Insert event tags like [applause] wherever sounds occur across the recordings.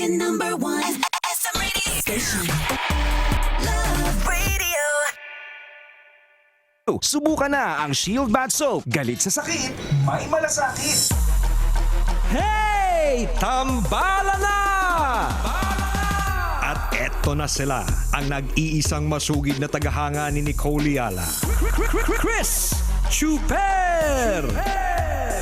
is number one. SM radio station. Love radio. Subukan na ang Shield Bath Soap. Galit sa sakit, may malasakit. Hey! Tambala na! At eto na sila, ang nag-iisang masugid na tagahanga ni Nicole Yala. Chris Chuper!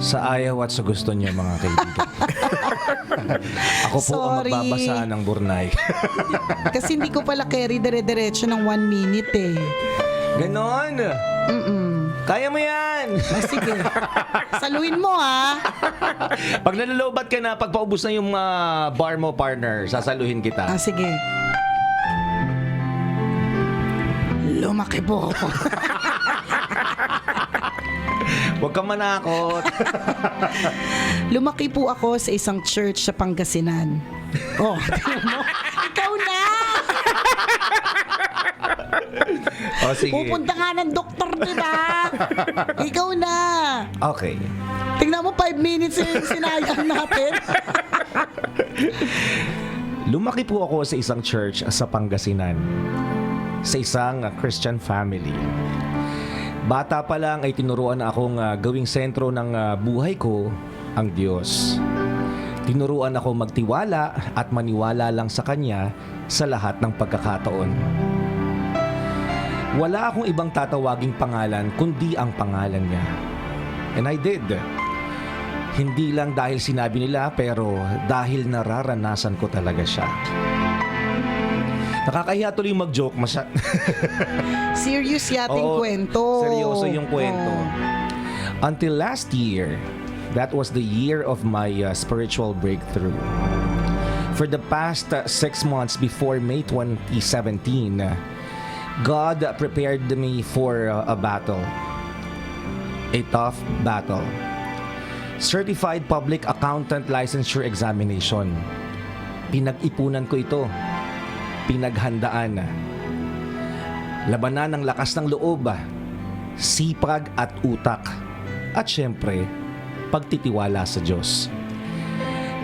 Sa ayaw at sa gusto niyo mga kaibigan. [laughs] Ako po ang Sorry. magbabasa ng burnay. [laughs] Kasi hindi ko pala carry dire-diretso ng one minute eh. Ganon! Kaya mo yan! Ah, sige. [laughs] Saluhin mo ah. Pag nalalobat ka na, pag paubos na yung ah, bar mo, partner, sasaluhin kita. Ah, sige. Lumaki po ako. Huwag ka manakot. [laughs] Lumaki po ako sa isang church sa Pangasinan. Oh, [laughs] tingnan mo. Ikaw na! [laughs] o sige. Pupunta nga ng doktor, di ba? Ikaw na! Okay. Tingnan mo, five minutes yung sinayang natin. Lumaki po ako sa isang church sa Pangasinan. Sa isang Christian family. Bata pa lang ay tinuruan akong ah, gawing sentro ng ah, buhay ko ang Diyos. Tinuruan ako magtiwala at maniwala lang sa Kanya sa lahat ng pagkakataon. Wala akong ibang tatawaging pangalan kundi ang pangalan niya. And I did. Hindi lang dahil sinabi nila pero dahil nararanasan ko talaga siya. Nakakahiya tuloy mag-joke. Masya... [laughs] Serious yating Oo, kwento. Seryoso yung kwento. Oh. Until last year, that was the year of my uh, spiritual breakthrough. For the past uh, six months before May 2017, uh, God prepared me for uh, a battle. A tough battle. Certified Public Accountant Licensure Examination. Pinag-ipunan ko ito. Pinaghandaan. Labanan ng lakas ng loob, sipag at utak. At syempre, pagtitiwala sa Diyos.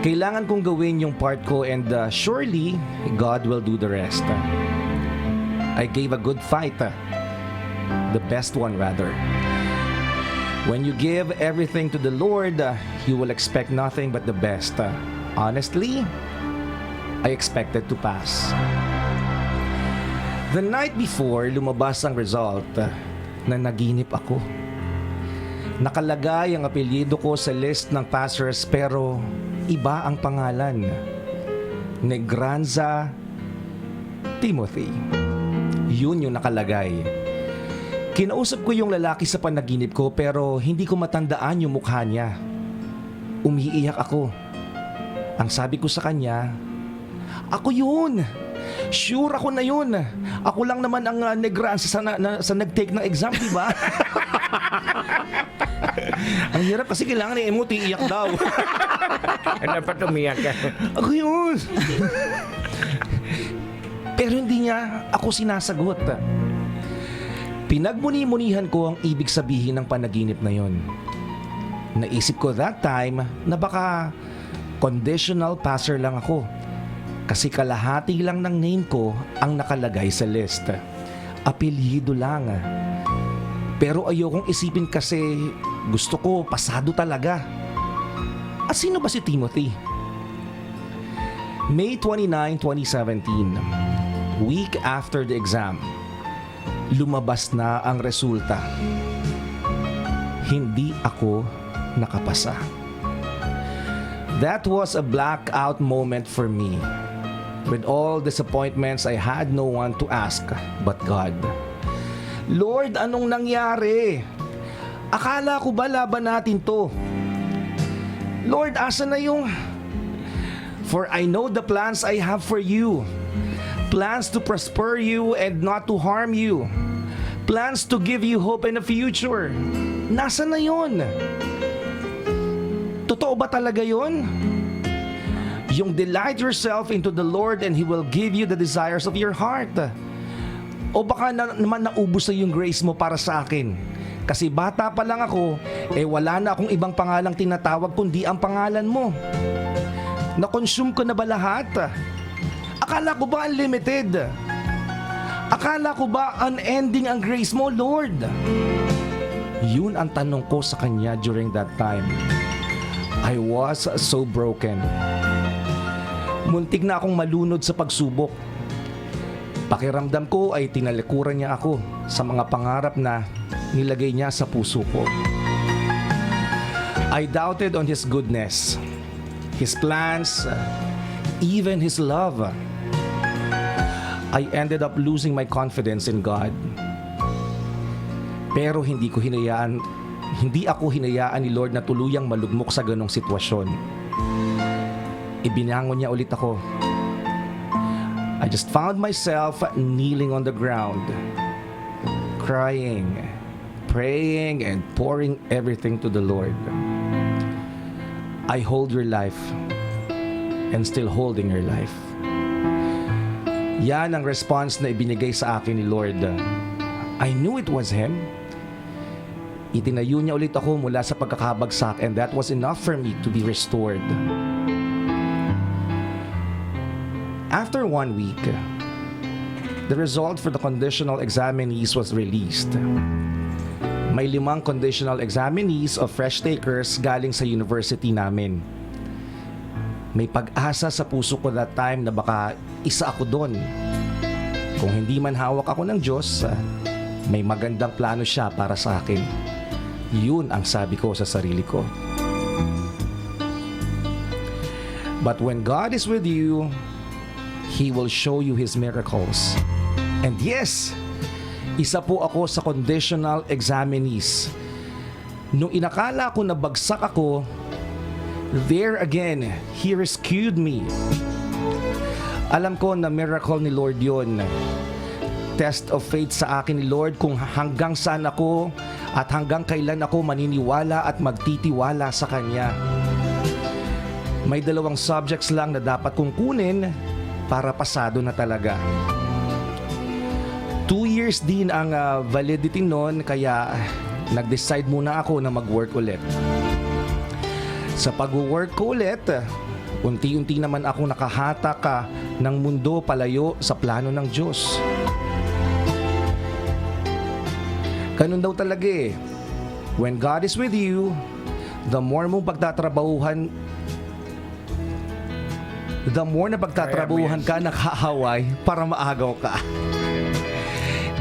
Kailangan kong gawin yung part ko and uh, surely God will do the rest. I gave a good fight. The best one rather. When you give everything to the Lord, uh, you will expect nothing but the best. Honestly, I expected to pass. The night before lumabas ang result, uh, na naginip ako. Nakalagay ang apelyido ko sa list ng passers pero iba ang pangalan. Negranza Timothy. Yun yung nakalagay. Kinausap ko yung lalaki sa panaginip ko pero hindi ko matandaan yung mukha niya. Umiiyak ako. Ang sabi ko sa kanya, Ako yun! Sure ako na yun. Ako lang naman ang uh, negranza sa, na, na- sa nag-take ng exam, di ba? [laughs] ang hirap kasi kailangan ni emote iyak daw. [laughs] Dapat umiyak ka. Ako yun. Pero hindi niya ako sinasagot. Pinagmuni-munihan ko ang ibig sabihin ng panaginip na yon. Naisip ko that time na baka conditional passer lang ako. Kasi kalahati lang ng name ko ang nakalagay sa list. Apelyido lang. Pero ayokong isipin kasi gusto ko pasado talaga. At sino ba si Timothy? May 29, 2017. Week after the exam. Lumabas na ang resulta. Hindi ako nakapasa. That was a blackout moment for me. With all disappointments, I had no one to ask but God. Lord, anong nangyari? Akala ko ba laban natin to? Lord, asa na yung... For I know the plans I have for you. Plans to prosper you and not to harm you. Plans to give you hope in the future. Nasa na yon? Totoo ba talaga yon? Yung delight yourself into the Lord and He will give you the desires of your heart. O baka na, naman naubos na yung grace mo para sa akin. Kasi bata pa lang ako, eh wala na akong ibang pangalang tinatawag kundi ang pangalan mo. Na-consume ko na ba lahat? Akala ko ba unlimited? Akala ko ba unending ang grace mo, Lord? Yun ang tanong ko sa kanya during that time. I was so broken. Muntik na akong malunod sa pagsubok. Pakiramdam ko ay tinalikuran niya ako sa mga pangarap na nilagay niya sa puso ko. I doubted on His goodness, His plans, even His love. I ended up losing my confidence in God. Pero hindi ko hinayaan, hindi ako hinayaan ni Lord na tuluyang malugmok sa ganong sitwasyon. Ibinangon niya ulit ako. I just found myself kneeling on the ground, crying, praying, and pouring everything to the Lord. I hold your life and still holding your life. Yan ang response na ibinigay sa akin ni Lord. I knew it was Him. Itinayo niya ulit ako mula sa pagkakabagsak and that was enough for me to be restored. After one week, the result for the conditional examinees was released. May limang conditional examinees of fresh takers galing sa university namin. May pag-asa sa puso ko that time na baka isa ako doon. Kung hindi man hawak ako ng Diyos, may magandang plano siya para sa akin. Yun ang sabi ko sa sarili ko. But when God is with you, He will show you His miracles. And yes, isa po ako sa conditional examinees. Nung inakala ko na bagsak ako, there again, He rescued me. Alam ko na miracle ni Lord yon. Test of faith sa akin ni Lord kung hanggang saan ako at hanggang kailan ako maniniwala at magtitiwala sa Kanya. May dalawang subjects lang na dapat kong kunin para pasado na talaga. Two years din ang ah, validity noon kaya nag-decide muna ako na mag-work ulit. Sa pag-work ko ulit, unti-unti naman ako nakahatak ka ng mundo palayo sa plano ng Diyos. Ganun daw talaga eh. When God is with you, the more mong pagtatrabahuhan the more na pagtatrabuhan ka, nakahaway para maagaw ka.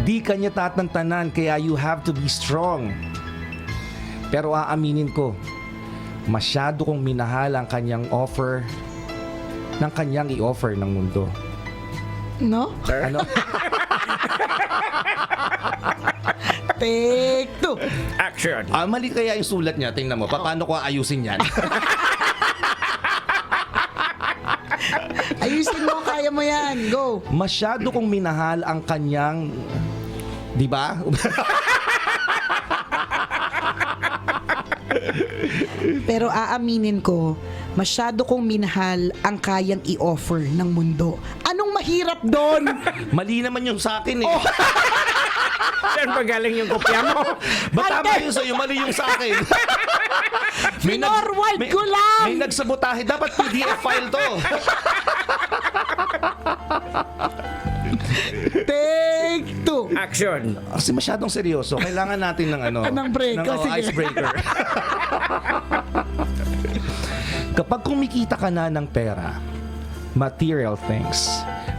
Di kanya tatantanan, kaya you have to be strong. Pero aaminin ko, masyado kong minahal ang kanyang offer ng kanyang i-offer ng mundo. No? Ano? [laughs] Take two. Action! ah, mali kaya yung sulat niya. Tingnan mo, pa- paano ko ayusin yan? [laughs] Ayusin mo, kaya mo yan. Go. Masyado kong minahal ang kanyang... Di ba? Pero aaminin ko, masyado kong minahal ang kayang i-offer ng mundo. Anong mahirap doon? [laughs] Mali naman yung sa akin eh. [laughs] Saan ba galing yung kopya mo? Ba't tama yung sa'yo, mali yung sa akin? [laughs] Finorward ko lang! May nagsabotahe. Dapat PDF file to. Take two. Action! Kasi masyadong seryoso. Kailangan natin ng ano. Ng break. Ng, Oh, oh, sige. icebreaker. Kapag kumikita ka na ng pera, material things,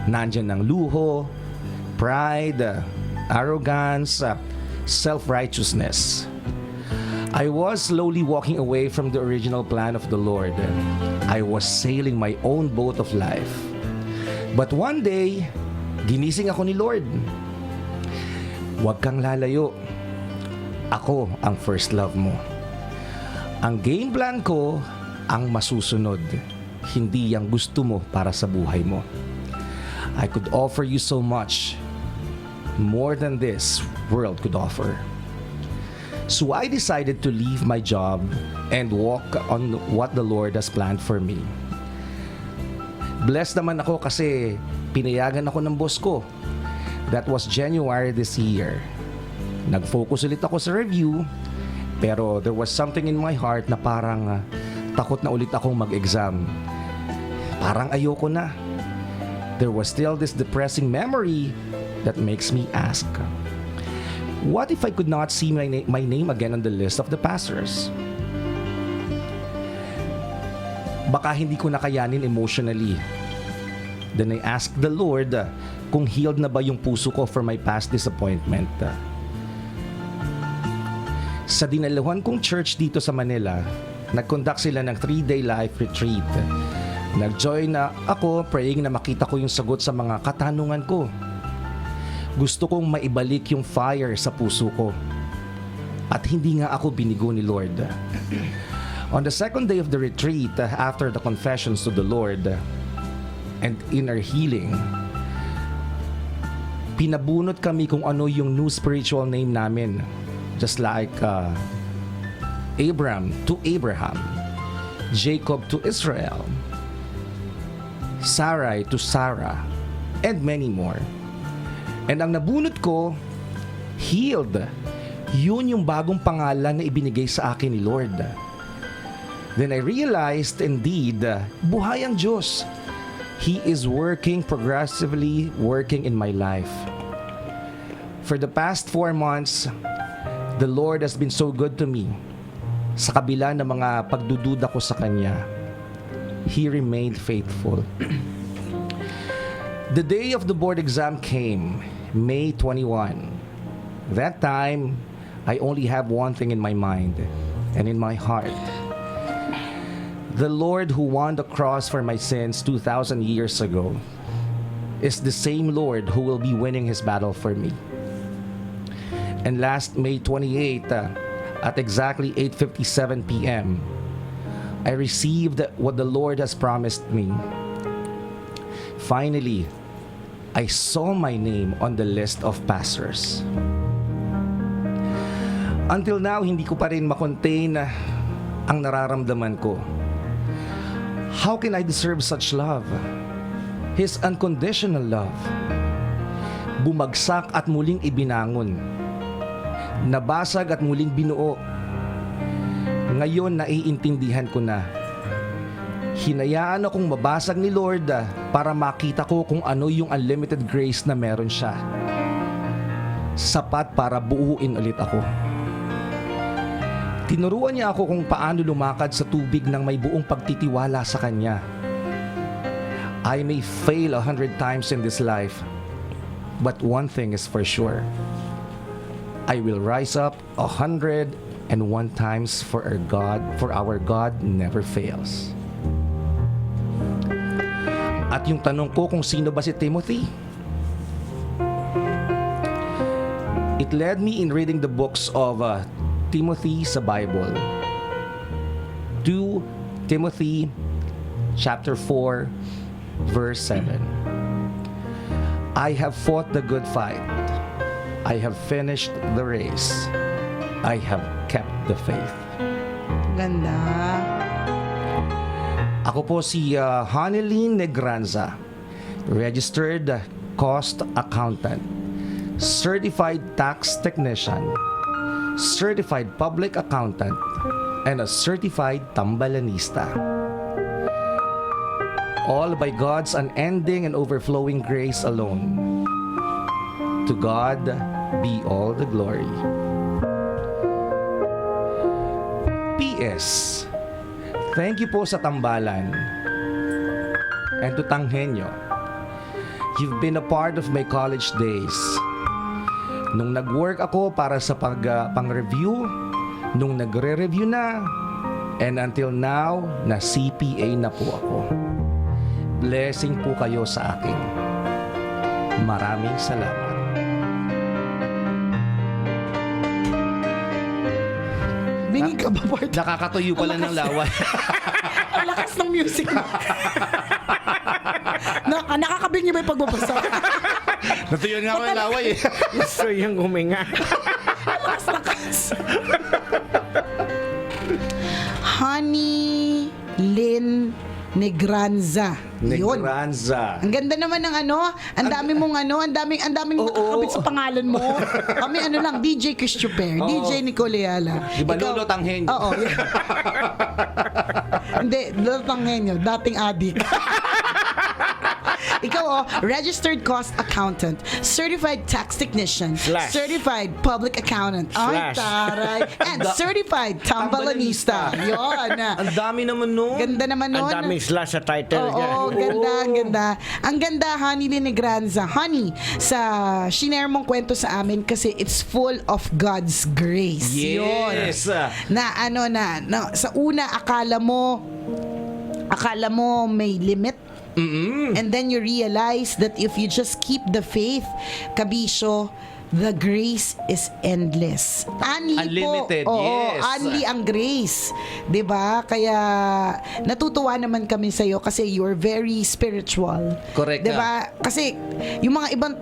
nandyan ng luho, pride, arrogance, self-righteousness. I was slowly walking away from the original plan of the Lord. I was sailing my own boat of life. But one day, ginising ako ni Lord. Huwag kang lalayo. Ako ang first love mo. Ang game plan ko ang masusunod. Hindi ang gusto mo para sa buhay mo. I could offer you so much. More than this world could offer. So I decided to leave my job and walk on what the Lord has planned for me. Blessed naman ako kasi pinayagan ako ng boss ko. That was January this year. Nag-focus ulit ako sa review pero there was something in my heart na parang ah, takot na ulit akong mag-exam. Parang ayoko na. There was still this depressing memory that makes me ask, what if I could not see my, na- my name again on the list of the pastors? Baka hindi ko nakayanin emotionally. Then I asked the Lord uh, kung healed na ba yung puso ko for my past disappointment. Sa dinaluhan kong church dito sa Manila, nag-conduct sila ng 3-day life retreat. Nag-join na ako praying na makita ko yung sagot sa mga katanungan ko. Gusto kong maibalik yung fire sa puso ko. At hindi nga ako binigo ni Lord. On the second day of the retreat, uh, after the confessions to the Lord and inner healing, pinabunot kami kung ano yung new spiritual name namin. Just like uh, Abram to Abraham, Jacob to Israel, Sarai to Sarah, and many more. And ang nabunot ko, healed. Yun yung bagong pangalan na ibinigay sa akin ni Lord. Then I realized indeed, buhay ang Diyos. He is working progressively, working in my life. For the past four months, the Lord has been so good to me. Sa kabila ng mga pagdududa ko sa Kanya, He remained faithful. the day of the board exam came, May 21. That time, I only have one thing in my mind and in my heart. The Lord who won the cross for my sins 2,000 years ago is the same Lord who will be winning his battle for me. And last May 28, uh, at exactly 8:57 p.m., I received what the Lord has promised me. Finally, I saw my name on the list of pastors. Until now, hindi ko pa rin makontain uh, ang nararamdaman ko. How can I deserve such love? His unconditional love. Bumagsak at muling ibinangon. Nabasag at muling binuo. Ngayon naiintindihan ko na. Hinayaan akong mabasag ni Lord ah, para makita ko kung ano yung unlimited grace na meron siya. Sapat para buuin ulit ako. Tinuruan niya ako kung paano lumakad sa tubig ng may buong pagtitiwala sa Kanya. I may fail a hundred times in this life, but one thing is for sure. I will rise up a hundred and one times for our God, for our God never fails. At yung tanong ko kung sino ba si Timothy? It led me in reading the books of uh, Timothy sa Bible. 2 Timothy chapter 4 verse 7. I have fought the good fight. I have finished the race. I have kept the faith. Ganda. Ako po si uh, Haneline Negranza, registered cost accountant, certified tax technician, certified public accountant, and a certified tambalanista. All by God's unending and overflowing grace alone. To God be all the glory. P.S. Thank you po sa tambalan. And to Tanghenyo. You've been a part of my college days. Nung nag-work ako para sa pag, uh, pang-review, nung nagre-review na, and until now, na CPA na po ako. Blessing po kayo sa akin. Maraming salamat. Bingi ka ba, Bart? Nakakatuyo pala ng laway. [laughs] Ang lakas ng music mo. [laughs] na, nakakabingi ba yung pagbabasa? [laughs] Natuyo nga ako ng laway eh. Gusto yung huminga. Lakas-lakas. Honey Lynn Negranza. Yun. Negranza. Ang ganda naman ng ano, ang dami mong ano, ang daming ang daming nakakabit sa pangalan mo. Kami ano lang, DJ Christopher, DJ Nicoleala. Di ba Lolo Tanghenyo? Oo. yeah. [laughs] Hindi, Lolo Tanghenyo, dating adik. [laughs] Oh, registered cost accountant, certified tax technician, Slash. certified public accountant, ay Slash. taray, [laughs] and certified tambalanista. Yun. [laughs] Ang dami naman nun. Ganda naman nun. Ang daming slash sa title niya. Oo, ganda, ang ganda. Ang ganda, Honey Linegranza. Honey, sa shinare mong kwento sa amin kasi it's full of God's grace. Yes. Na ano na, na, sa una akala mo akala mo may limit And then you realize that if you just keep the faith, kabisyo, the grace is endless. Unli Unlimited, po. Oo, yes. Unli ang grace. ba? Kaya natutuwa naman kami sa iyo kasi you're very spiritual. Correct 'Di ba? Kasi yung mga ibang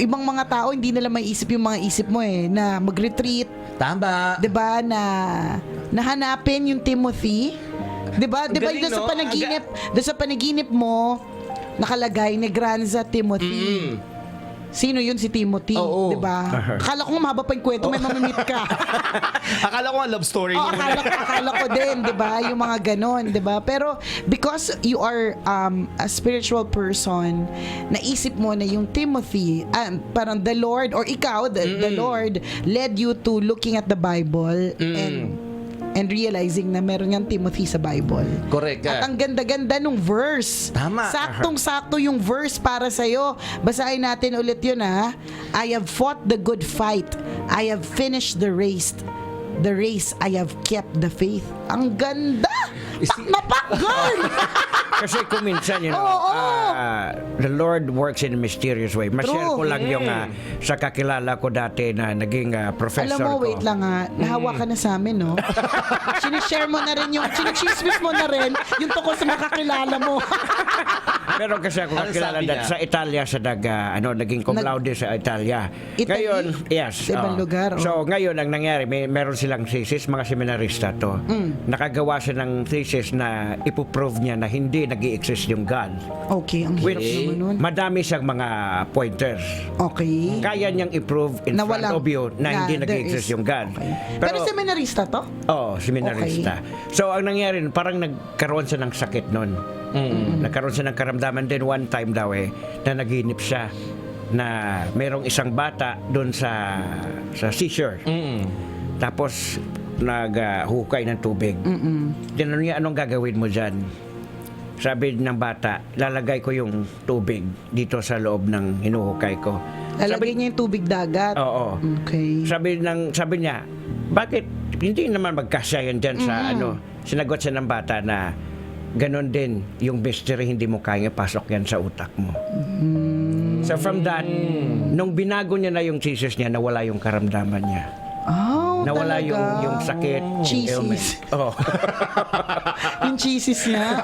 ibang mga tao hindi nila maiisip yung mga isip mo eh na mag-retreat, Tama. 'di ba? Na nahanapin yung Timothy. 'Di ba? 'Di ba galing, doon sa no? panaginip, doon sa panaginip mo nakalagay Negranza Timothy. Sino yun si Timothy, Oo. 'di ba? Akala ko nga mahaba pa yung kwento, may mamimit ka. [laughs] Akala ko nga love story Oh, akala ko, akala ko din, 'di ba? Yung mga ganon, 'di ba? Pero because you are um, a spiritual person, naisip mo na yung Timothy, ah, parang the Lord or ikaw, the, the Lord led you to looking at the Bible and and realizing na meron niyang Timothy sa Bible. Correct. At ang ganda-ganda nung verse. Tama. Saktong-sakto yung verse para sa'yo. Basahin natin ulit yun ha. I have fought the good fight. I have finished the race. The race, I have kept the faith. Ang ganda! Pak na pak, girl! Kasi kung minsan, you know, Oo. ah, the Lord works in a mysterious way. Ma-share True. ko lang yung ah, sa kakilala ko dati na naging ah, professor Alam mo, ko. wait lang ha. Nahawa ka na sa amin, no? [laughs] Sinishare mo na rin yung, sinichismis mo na rin yung tungkol sa makakilala mo. [laughs] Meron kasi ako Ano kakilala sabi niya? sa Italia sa daga, ano, naging cum Nag- laude sa Italia. Italy? Ngayon, yes. Sa ibang oo. lugar, oh. So, ngayon, ang nangyari, may, meron silang thesis, mga seminarista to. Mm. Nakagawa siya ng thesis na ipoprove niya na hindi nag exist yung God. Okay, ang hirap Which, naman nun. madami siyang mga pointers. Okay. Kaya niyang i-prove in Na front walang- of you na, hindi na nag exist there is- yung God. Okay. Pero, seminarista to? Oo, seminarista. So, ang nangyari, parang nagkaroon siya ng sakit nun. Nagkaroon siya ng karamdaman din one time daw eh, na naginip siya na merong isang bata doon sa sa seashore. Tapos naghukay ng tubig. Tinanong niya, anong gagawin mo dyan? Sabi ng bata, lalagay ko yung tubig dito sa loob ng hinuhukay ko. Lalagay niya yung tubig dagat. Oo. Okay. Sabi ng sabi niya, bakit hindi naman magkasya yan dyan sa ano? Sinagot siya ng bata na ganon din yung mystery hindi mo kaya pasok yan sa utak mo. So from that, nung binago niya na yung thesis niya, nawala yung karamdaman niya. Oh, Nawala talaga. yung yung sakit, yung Cheeses. ailment. Oh. [laughs] yung cheeses niya.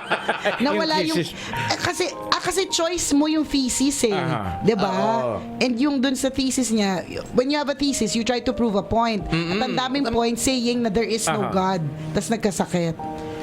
[laughs] Nawala Yung yung, thesis. eh, kasi ah, kasi choice mo yung thesis eh, Aha. 'di ba? Oo. And yung dun sa thesis niya, when you have a thesis, you try to prove a point. At ang daming points saying na there is no. God. Tapos nagkasakit.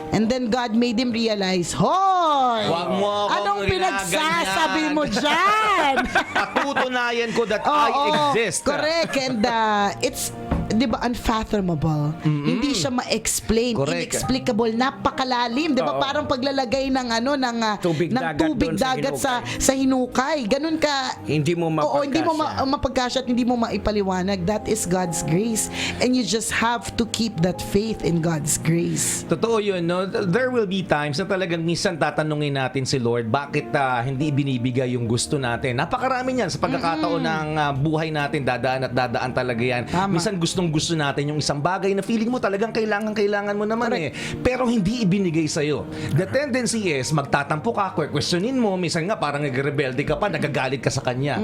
And then God made him realize, Hoy! Wag mo akong Anong pinagsasabi ginaganyan." mo dyan? [laughs] Patutunayan ko that [laughs] Oo, I exist. Correct. And uh, it's, di ba, unfathomable. Hindi siya ma-explain. Correct. Inexplicable. Napakalalim. Di ba? Oo. Parang paglalagay ng ano, ng, uh, Tubig ng dagat tubig doon sa dagat sa, sa hinukay. Ganun ka, Hindi mo Oo, hindi mo ma- mapagkasya. mapagkasya at hindi mo maipaliwanag. That is God's grace. And you just have to keep that faith in God's grace. Totoo yun, no? There will be times na talagang minsan tatanungin natin si Lord, bakit ah, hindi binibigay yung gusto natin? Napakarami niyan sa pagkakataon ng ah, buhay natin, dadaan at dadaan talaga yan. Tama. Minsan gusto gustong gusto natin yung isang bagay na feeling mo talagang kailangan kailangan mo naman eh. Pero hindi ibinigay sa'yo. The tendency is, magtatampo ka, questionin mo, minsan nga parang nagrebelde ka pa, nagagalit ka sa kanya.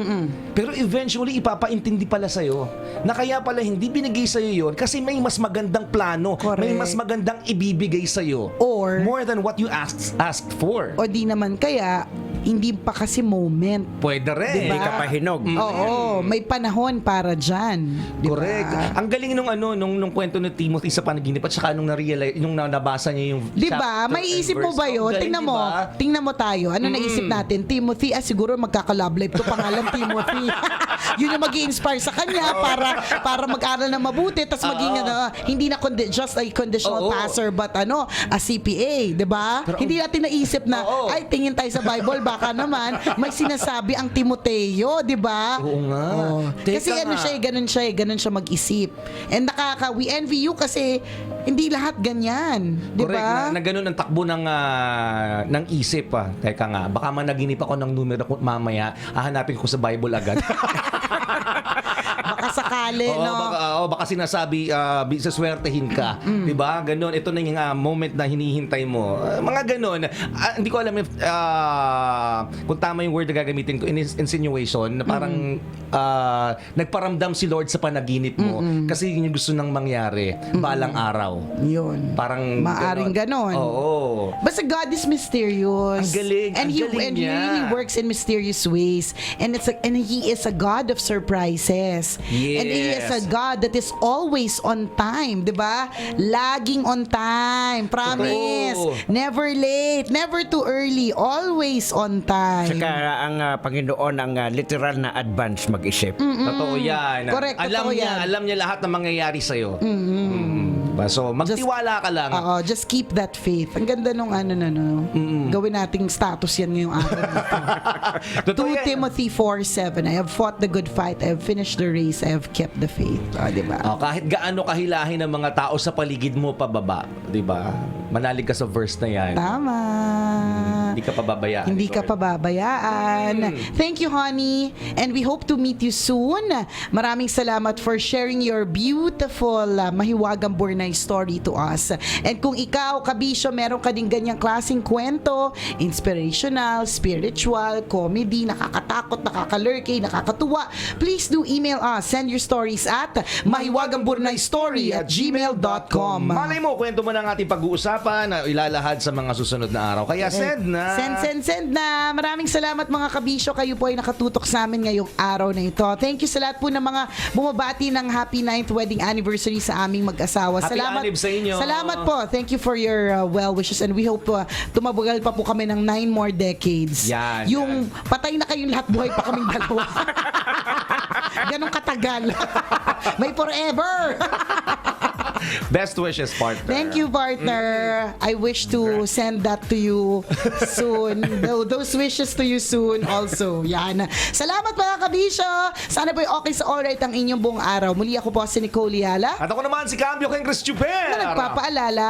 Pero eventually, ipapaintindi pala sa'yo na kaya pala hindi binigay sa'yo yun kasi may mas magandang plano, may Correct. mas magandang ibibigay sa'yo. Or- more than what you asked, asked for. O di naman kaya, hindi pa kasi moment. Pwede rin. Hindi ka pahinog. Oo, may panahon para dyan. Di ba? Correct. Ang galing nung ano nung nung kwento ni Timothy sa panaginip at saka nung na-realize nung na- nabasa niya yung Di ba? May isip mo ba Ang galing, Tingnan mo. ba? Tingnan mo tayo. Ano naisip natin? Timothy, ah siguro magkaka-love life to pangalan Timothy. [laughs] yun yung mag inspire sa kanya para para mag-aral na mabuti tapos maging ano, hindi na condi- just a conditional Oo. passer but ano, a CPA, 'di ba? Hindi natin naisip na Oo. ay tingin tayo sa Bible baka naman may sinasabi ang Timoteo, 'di ba? Oo nga. Teka Kasi ano nga. siya, eh, ganun siya, eh, ganun siya mag-isip. And nakaka, we envy you kasi hindi lahat ganyan. Di Correct. ba? Na, na ganun ang takbo ng ah, ng isip ah. Teka nga, baka managinip ako ng numero ko mamaya, hahanapin ko sa Bible agad. [laughs] Sakali, Oo, no? baka, oo, baka sinasabi, uh, saswertehin ka. Mm. 'Di ba? Ganun. Ito na yung ah, moment na hinihintay mo. Ah, mga ganun. Ah, hindi ko alam if ah, kung tama yung word na gagamitin ko, in- insinuation, na parang ah, nagparamdam si Lord sa panaginip mo kasi yun yung gusto nang mangyari balang araw. Yun. Parang Maaring ganon. Oo. Basta God is mysterious. Ang galing, And ang he galing and he niya. really works in mysterious ways. And it's a, and he is a God of surprises. And he is a Yes. God that is always on time, 'di ba? Laging on time. Promise. Totoo. Never late, never too early, always on time. Saka ang ah, Panginoon ang ah, literal na advance mag-isip. Totoo yan. Correct, alam totoo niya, yan. alam niya lahat ng mangyayari sa iyo. So, magtiwala ka lang. Oo, just keep that faith. Ang ganda nung ano na no. Gawin nating status yan ngayong araw. [laughs] Totoo 2 yan. Timothy 4:7 I have fought the good fight, I have finished the race, I have kept the faith. Ah, di ba? Oh, kahit gaano kahilahin ng mga tao sa paligid mo pababa, 'di ba? Manalig ka sa verse na 'yan. Tama. Hindi ka pababayaan. Hindi ka Lord. pababayaan. Thank you, honey. And we hope to meet you soon. Maraming salamat for sharing your beautiful uh, mahiwagang Burnay story to us. And kung ikaw, kabisyo, meron ka din ganyang klaseng kwento, inspirational, spiritual, comedy, nakakatakot, nakakalurky, nakakatuwa, please do email us. Send your stories at mahiwagangburnaystory at gmail.com. Malay mo, kwento mo na ang ating pag-uusapan na ilalahad sa mga susunod na araw. Kaya send na. Send, send, send na. Maraming salamat mga kabisyo. Kayo po ay nakatutok sa amin ngayong araw na ito. Thank you sa lahat po ng mga bumabati ng happy 9th wedding anniversary sa aming mag-asawa. Happy salamat sa inyo. Salamat po. Thank you for your uh, well wishes and we hope uh, tumabugal pa po kami ng 9 more decades. Yan, Yung patay na kayong lahat, buhay pa kaming dalawa. [laughs] Ganon katagal. May forever. [laughs] Best wishes, partner. Thank you, partner. I wish to send that to you soon. [laughs] Tho- Those wishes to you soon also. Yan. Salamat mga kabisyo. Sana po okay sa alright ang inyong buong araw. Muli ako po si Nicole Yala. At ako naman si Cambio King Chris Chuper. Na nagpapaalala,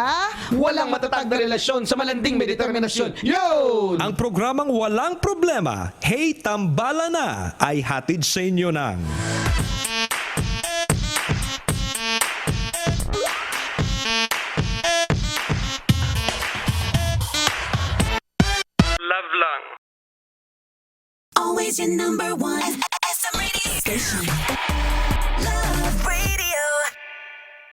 Walang matatag na relasyon sa malanding may determinasyon. Yun! Ang programang Walang Problema, Hey Tambala Na, ay hatid sa inyo ng Always your number one. SM Radio Station. Love Radio.